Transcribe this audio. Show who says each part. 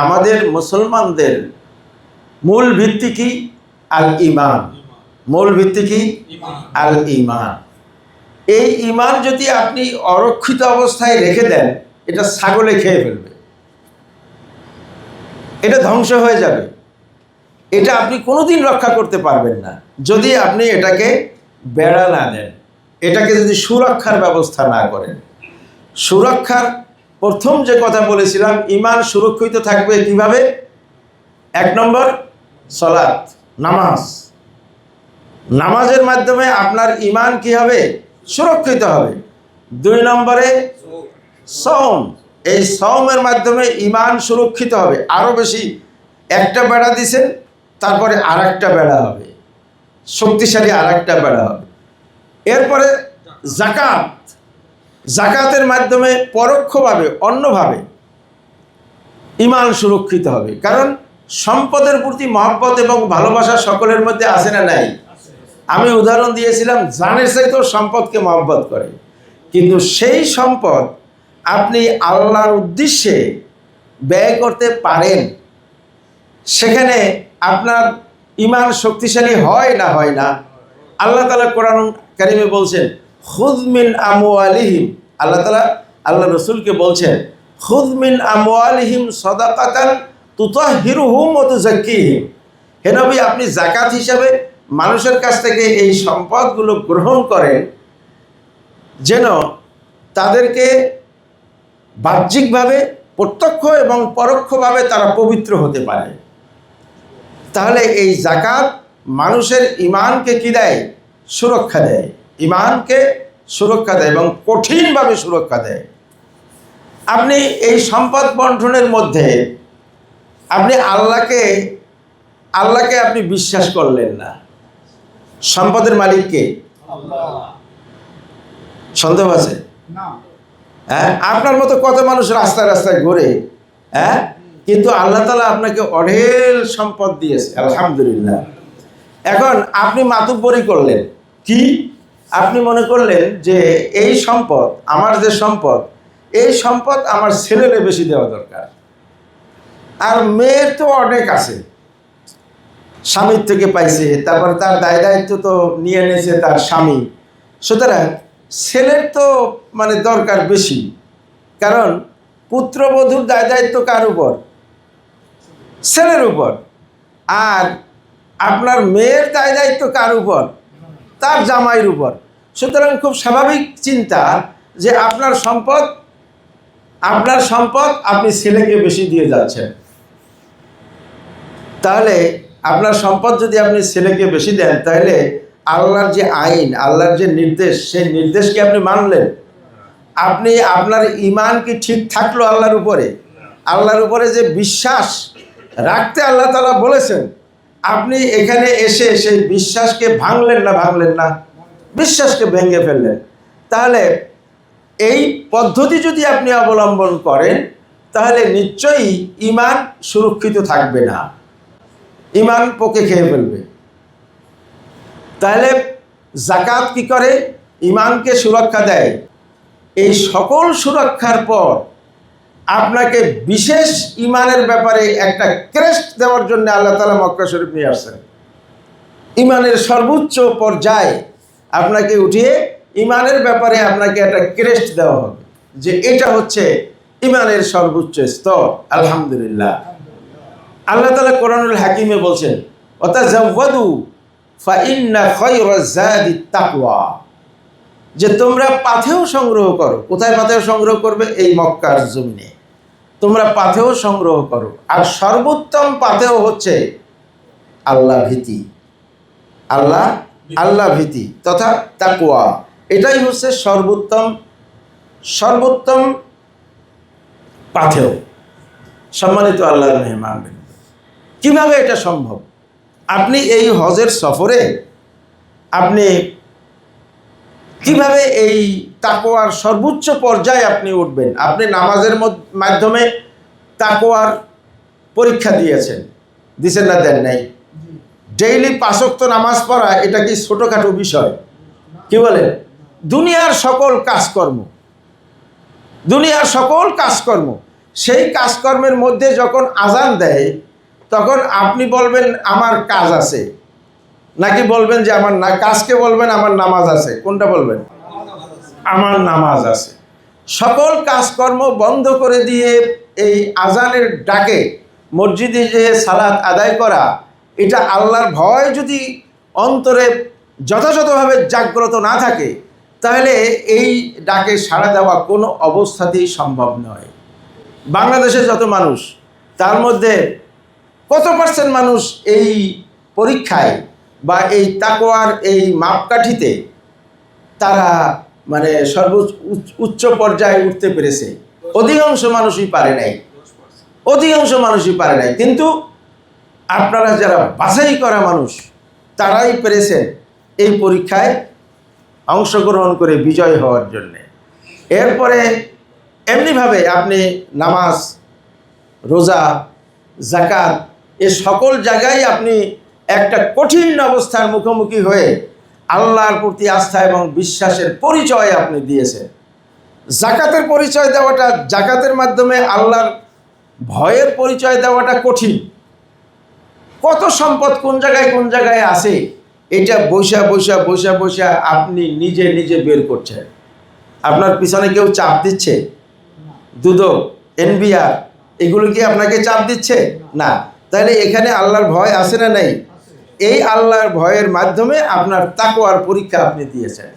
Speaker 1: আমাদের মুসলমানদের মূল ভিত্তি কি? আল ইমান মূল ভিত্তি কি? আল ইমান এই ইমান যদি আপনি অরক্ষিত অবস্থায় রেখে দেন, এটা ছাগলে খেয়ে ফেলবে। এটা ধ্বংস হয়ে যাবে। এটা আপনি কোনোদিন রক্ষা করতে পারবেন না। যদি আপনি এটাকে বেড়া না দেন, এটাকে যদি সুরক্ষার ব্যবস্থা না করেন, সুরক্ষার প্রথম যে কথা বলেছিলাম ইমান সুরক্ষিত থাকবে কীভাবে? এক নম্বর, সলাৎ, নামাজ। নামাজের মাধ্যমে আপনার ইমান কি হবে? সুরক্ষিত হবে। দুই নম্বরে সম এই সমের মাধ্যমে ইমান সুরক্ষিত হবে। আরও বেশি, একটা বেড়া দিছেন, তারপরে আর একটা বেড়া হবে। শক্তিশালী আর একটা বেড়া হবে। এরপরে, জাকাত। জাকাতের মাধ্যমে পরোক্ষভাবে, অন্যভাবে ইমান সুরক্ষিত হবে। কারণ সম্পদের প্রতি মহব্বত এবং ভালোবাসা সকলের মধ্যে আসে না নাই? আমি উদাহরণ দিয়েছিলাম, জানের চাইতেও সম্পদকে মহব্বত করে। কিন্তু সেই সম্পদ আপনি আল্লাহর উদ্দেশ্যে ব্যয় করতে পারেন, সেখানে আপনার ইমান শক্তিশালী হয় না হয় না? আল্লাহ তালা কোরআন কারিমে বলছেন খুদমিন আমু আলিহিম আল্লাহ তালা আল্লাহ রসুলকে বলছেন খুদমিন আমু আলিহিম সদাকাতান তুতা হিরুহুম ও তুজাক্কিহিম হে নবী, আপনি জাকাত হিসাবে মানুষের কাছ থেকে এই সম্পদগুলো গ্রহণ করেন, যেন তাদেরকে বাহ্যিকভাবে প্রত্যক্ষ এবং পরোক্ষভাবে তারা পবিত্র হতে পারে। তাহলে এই জাকাত মানুষের ইমানকে কি দেয়? সুরক্ষা দেয়। ইমানকে সুরক্ষা দেয় এবং কঠিনভাবে সুরক্ষা দেয়। আপনি এই সম্পদ বন্টনের মধ্যে আপনি আল্লাহকে আল্লাহকে আপনি বিশ্বাস করলেন না। সম্পদের মালিককে সন্দেহ আছে? হ্যাঁ? আপনার মতো কত মানুষ রাস্তায় রাস্তায় ঘুরে হ্যাঁ? কিন্তু আল্লাহ তালা আপনাকে অঢেল সম্পদ দিয়েছে আলহামদুলিল্লাহ। এখন আপনি মাতুব্বরি করলেন। কি? আপনি মনে করলেন যে এই সম্পদ, আমার যে সম্পদ, এই সম্পদ আমার ছেলেরে বেশি দেওয়া দরকার। আর মেয়ের তো অনেক আছে। স্বামীর থেকে পাইছে, তারপরে তার দায় দায়িত্ব তো নিয়ে নিয়েছে তার স্বামী। সুতরাং ছেলের তো মানে দরকার বেশি। কারণ পুত্রবধূর দায় দায়িত্ব কার উপর? ছেলের উপর। আর আপনার মেয়ের দায় দায়িত্ব কার উপর? তার জামাইয়ের উপর। সুতরাং খুব স্বাভাবিক চিন্তা যে আপনার সম্পদ আপনার সম্পদ আপনি ছেলেকে বেশি দিয়ে যাচ্ছেন। তাহলে আপনার সম্পদ যদি আপনি ছেলেকে বেশি দেন, তাহলে আল্লাহর যে আইন, আল্লাহর যে নির্দেশ, সেই নির্দেশকে আপনি মানলেন? আপনি আপনার ইমান কি ঠিক থাকল আল্লাহর উপরে? আল্লাহর উপরে যে বিশ্বাস, রাখতে আল্লাহ তালা বলেছেন। আপনি এখানে এসে সেই বিশ্বাসকে ভাঙলেন না ভাঙলেন না, বিশ্বাসকে ভেঙে ফেললেন। তাহলে এই পদ্ধতি যদি আপনি অবলম্বন করেন, তাহলে নিশ্চয়ই ইমান সুরক্ষিত থাকবে না। ইমান পোকে খেয়ে ফেলবে। তাহলে জাকাত কি করে? ইমানকে সুরক্ষা দেয়। এই সকল সুরক্ষার পর আপনাকে বিশেষ ইমানের ব্যাপারে একটা ক্রেস্ট দেওয়ার জন্য আল্লাহ তালা মক্কা শরীফ নিয়ে আসছেন। ইমানের সর্বোচ্চ পর্যায়ে আপনাকে উঠিয়ে ইমানের ব্যাপারে আপনাকে একটা ক্রেস্ট দেওয়া হবে যে এটা হচ্ছে ইমানের সর্বোচ্চ স্তর। আলহামদুলিল্লাহ। আল্লাহ তালা কোরআনুল হাকিমে বলছেন তাকওয়া। যে তোমরা পাথেও সংগ্রহ করো। কোথায় পাথেও সংগ্রহ করবে? এই মক্কার জমিনে। তোমরা পাথেও সংগ্রহ করো। আর সর্বোত্তম পাথেও হচ্ছে আল্লাহ ভীতি। আল্লাহ আল্লাহ ভীতি তথা তাকুয়া এটাই হচ্ছে সর্বোত্তম সর্বোত্তম পাথেও সম্মানিত আল্লাহ মেহমান কীভাবে এটা সম্ভব? আপনি এই হজের সফরে আপনি কীভাবে এই তাকোয়ার সর্বোচ্চ পর্যায়ে আপনি উঠবেন? আপনি নামাজের মাধ্যমে তাকোয়ার পরীক্ষা দিয়েছেন। দিছেন না, দেন নাই? ডেইলি পাঁচক্ত নামাজ পড়া, এটা কি ছোটোখাটো বিষয়? কি বলেন? দুনিয়ার সকল কাজকর্ম, দুনিয়ার সকল কাজকর্ম, সেই কাজকর্মের মধ্যে যখন আজান দেয়, তখন আপনি বলবেন, আমার কাজ আছে। নাকি বলবেন যে আমার না কাজকে বলবেন, আমার নামাজ আছে? কোনটা বলবেন? আমার নামাজ আছে। সকল কাজকর্ম বন্ধ করে দিয়ে এই আজানের ডাকে মসজিদে যে সালাত আদায় করা, এটা আল্লাহর ভয় যদি অন্তরে যথাযথভাবে জাগ্রত না থাকে, তাহলে এই ডাকে সাড়া দেওয়া কোনো অবস্থাতেই সম্ভব নয়। বাংলাদেশে যত মানুষ, তার মধ্যে কত পার্সেন্ট মানুষ এই পরীক্ষায় বা এই তাকোয়ার এই মাপকাঠিতে তারা মানে সর্বোচ্চ উচ্চ- পর্যায়ে উঠতে পেরেছে। অধিকাংশ মানুষই পারে নাই। অধিকাংশ মানুষই পারে নাই। কিন্তু আপনারা যারা বাছাই করা মানুষ, তারাই পেরেছেন এই পরীক্ষায় অংশগ্রহণ করে বিজয় হওয়ার জন্যে। এরপরে এমনিভাবে আপনি নামাজ, রোজা জাকাত এ সকল জায়গায় আপনি একটা কঠিন অবস্থার মুখোমুখি হয়ে আল্লাহর প্রতি আস্থা এবং বিশ্বাসের পরিচয় আপনি দিয়েছেন। জাকাতের পরিচয় দেওয়াটা জাকাতের মাধ্যমে আল্লাহর ভয়ের পরিচয় দেওয়াটা কঠিন। কত সম্পদ কোন জায়গায় কোন জায়গায় আছে, এটা বৈশা বৈশা বৈশা বৈশা আপনি নিজে নিজে বের করছেন। আপনার পিছনে কেউ চাপ দিচ্ছে? দুদক, এনবিআর, এগুলো কি আপনাকে চাপ দিচ্ছে? না। তাহলে এখানে আল্লাহর ভয় আছে না নেই? এই আল্লাহর ভয়ের মাধ্যমে আপনার তাকোয়ার পরীক্ষা আপনি দিয়েছেন।